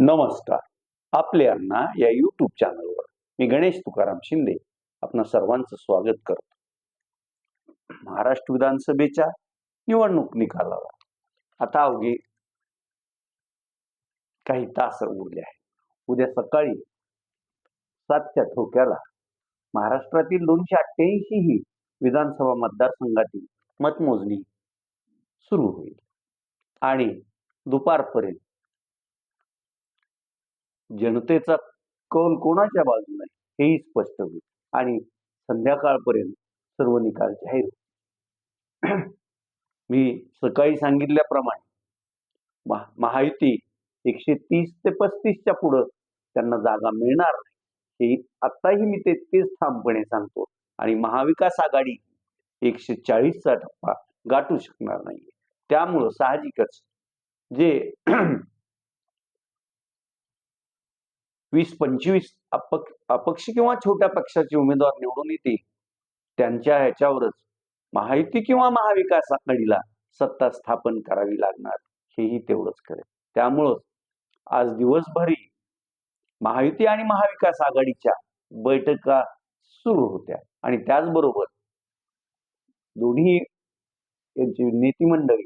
नमस्कार. आपले अण्णा या युट्यूब चॅनलवर मी गणेश तुकाराम शिंदे आपण सर्वांचं स्वागत करतो. महाराष्ट्र विधानसभेच्या निवडणूक निकालावर. आता अवघे काही तास उरले आहे उद्या सकाळी सातच्या ठोक्याला महाराष्ट्रातील दोनशे अठ्ठ्याऐंशी ही विधानसभा मतदारसंघातील मतमोजणी सुरू होईल. आणि दुपारपर्यंत जनतेचा कौल कोणाच्या बाजूने हेही स्पष्ट होईल. आणि संध्याकाळपर्यंत सर्व निकाल जाहीर होईल मी सकाळी सांगितल्याप्रमाणे महा- महायुती एकशे तीस ते पस्तीसच्या पुढं त्यांना जागा मिळणार नाही हे आत्ताही मी ते तेच ठामपणे सांगतो. आणि महाविकास आघाडी एकशे चाळीसचा टप्पा गाठू शकणार नाहीये. त्यामुळं साहजिकच जे वीस पंचवीस अपक्ष अपक्ष किंवा छोट्या पक्षाचे उमेदवार निवडून येतील त्यांच्या ह्याच्यावरच महायुती किंवा महाविकास आघाडीला सत्ता स्थापन करावी लागणार हेही तेवढंच खरं त्यामुळं आज दिवसभरी महायुती आणि महाविकास आघाडीच्या बैठका सुरू होत्या आणि त्याचबरोबर दोन्ही यांची नेती मंडळी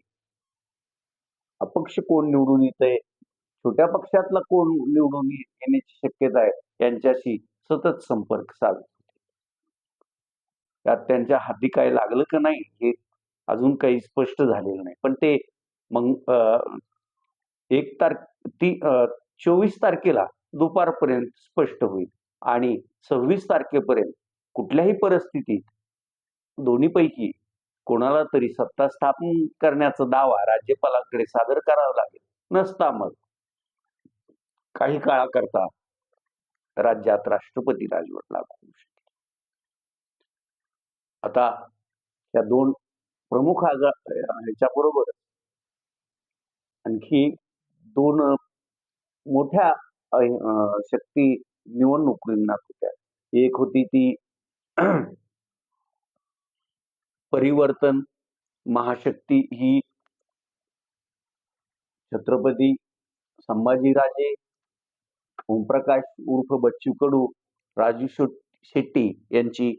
अपक्ष कोण निवडून येतंय छोट्या पक्षातला कोण निवडून येण्याची शक्यता आहे यांच्याशी सतत संपर्क साधत होते त्यात त्यांच्या हाती काय लागलं का नाही हे अजून काही स्पष्ट झालेलं नाही. पण ते मग एक तारख ती चोवीस तारखेला दुपारपर्यंत स्पष्ट होईल आणि सव्वीस तारखेपर्यंत कुठल्याही परिस्थितीत दोन्हीपैकी कोणाला तरी सत्ता स्थापन करण्याचा दावा राज्यपालांकडे सादर करावा लागेल. नसता मग काही काळाकरता राज्यात राष्ट्रपती राजवट लागू होऊ शकेल. आता या दोन प्रमुख आजार ह्याच्याबरोबर आणखी दोन मोठ्या शक्ती निवडणूक रिंगणात होत्या एक होती ती परिवर्तन महाशक्ती ही छत्रपती संभाजीराजे ओमप्रकाश उर्फ बच्चू कडू राजू शेट्टी यांची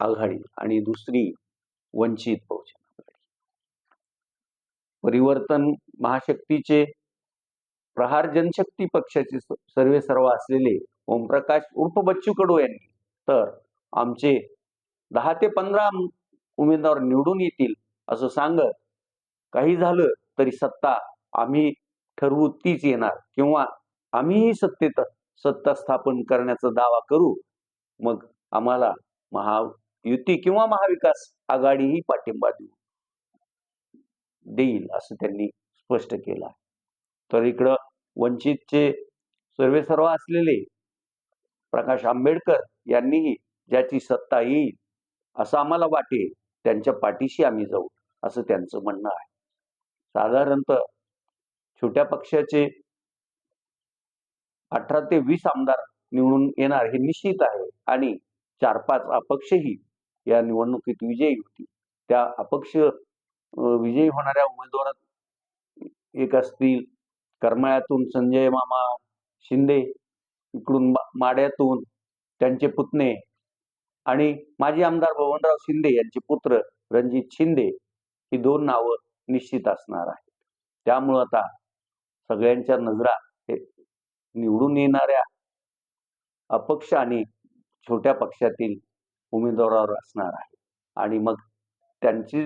आघाडी आणि दुसरी वंचित बहुजन आघाडी. परिवर्तन महाशक्तीचे प्रहार जनशक्ती पक्षाचे सर्वे सर्व असलेले ओमप्रकाश उर्फ बच्चू कडू यांनी तर आमचे दहा ते पंधरा उमेदवार निवडून येतील असं सांगत काही झालं तरी सत्ता आम्ही ठरवू तीच येणार किंवा आम्हीही सत्तेत सत्ता स्थापन करण्याचा दावा करू. मग आम्हाला महायुती किंवा महाविकास आघाडीही पाठिंबा देऊ. देईल असं त्यांनी स्पष्ट केलं आहे. तर इकडं वंचितचे सर्वे सर्व असलेले प्रकाश आंबेडकर यांनीही ज्याची सत्ता येईल असं आम्हाला वाटेल त्यांच्या पाठीशी आम्ही जाऊ असं त्यांचं म्हणणं आहे. साधारणतः छोट्या पक्षाचे अठरा ते वीस आमदार निवडून येणार हे निश्चित आहे. आणि चार पाच अपक्षही या निवडणुकीत विजयी होती त्या अपक्ष विजयी होणाऱ्या उमेदवारात एक असतील करमाळ्यातून संजय मामा शिंदे इकडून मा- माड्यातून त्यांचे पुतणे आणि माजी आमदार बबनराव शिंदे यांचे पुत्र रणजित शिंदे ही दोन नावं निश्चित असणार आहेत. त्यामुळं आता सगळ्यांच्या नजरा निवडून येणाऱ्या अपक्ष आणि छोट्या पक्षातील उमेदवारावर असणार आहे. आणि मग त्यांची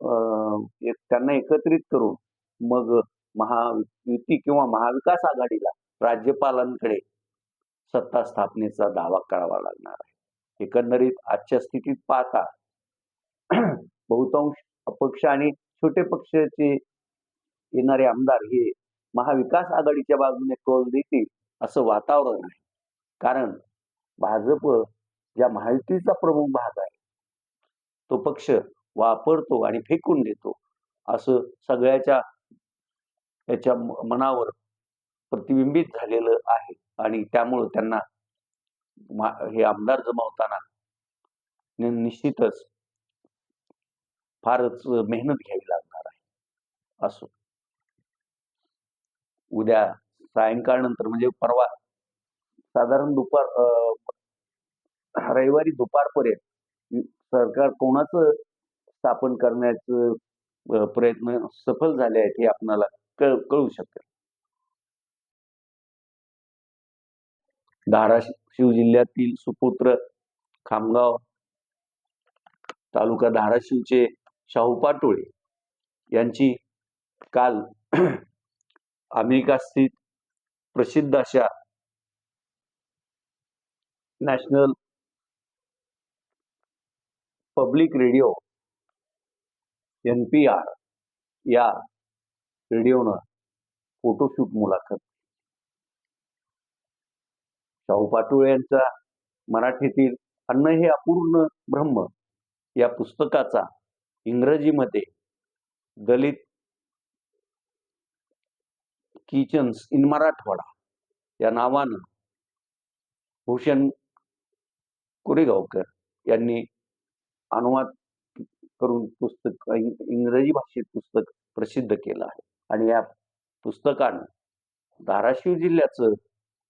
अं, त्यांना एकत्रित करून मग महायुती किंवा महाविकास आघाडीला राज्यपालांकडे सत्ता स्थापनेचा दावा करावा लागणार आहे. एकंदरीत आजच्या स्थितीत पाहता बहुतांश अपक्ष आणि छोटे पक्षाचे येणारे आमदार हे महाविकास आघाडीच्या बाजूने कौल देतील असं वातावरण आहे. कारण भाजप ज्या महायुतीचा प्रमुख भाग आहे तो पक्ष वापरतो आणि फेकून देतो असं सगळ्याच्या याच्या मनावर प्रतिबिंबित झालेलं आहे. आणि त्यामुळं त्यांना हे आमदार जमावताना निश्चितच फारच मेहनत घ्यावी लागणार आहे असो. उद्या सायंकाळ नंतर म्हणजे परवा साधारण दुपार रविवारी दुपारपर्यंत सरकार कोणाचं स्थापन करण्याचं प्रयत्न सफल झाले आहेत हे आपणाला कळ कळू शकेल. धाराशिव जिल्ह्यातील सुपुत्र खामगाव तालुका धाराशिवचे शाहू पाटोळे यांची काल अमेरिका स्थित प्रसिद्ध अशा national public radio N P R या रेडिओनं फोटोशूट मुलाखत शाहू पाटोळे यांचा मराठीतील अन्न हे अपूर्ण ब्रह्म या पुस्तकाचा इंग्रजीमध्ये दलित किचन्स इन मराठवाडा या नावानं भूषण कोरेगावकर यांनी अनुवाद करून पुस्तक इंग्रजी भाषेत पुस्तक प्रसिद्ध केलं आहे. आणि या पुस्तकानं धाराशिव जिल्ह्याचं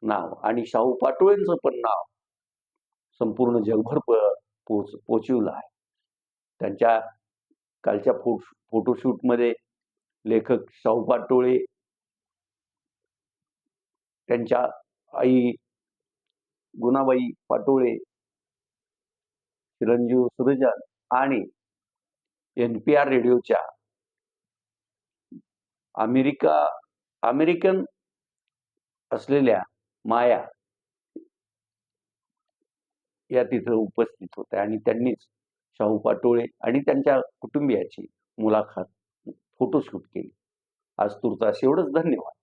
नाव आणि शाहू पाटोळेंचं पण नाव संपूर्ण जगभर प- पोच पोचवलं आहे. त्यांच्या कालच्या फो फोटोशूटमध्ये लेखक शाहू पाटोळे त्यांच्या आई गुणाबाई पाटोळे चिरंजीव सुरजन आणि एन पी आर रेडिओच्या अमेरिका अमेरिकन असलेल्या माया या तिथं उपस्थित होत्या आणि त्यांनीच शाहू पाटोळे आणि त्यांच्या कुटुंबियाची मुलाखत फोटोशूट केली. आज तुर्तास एवढंच धन्यवाद.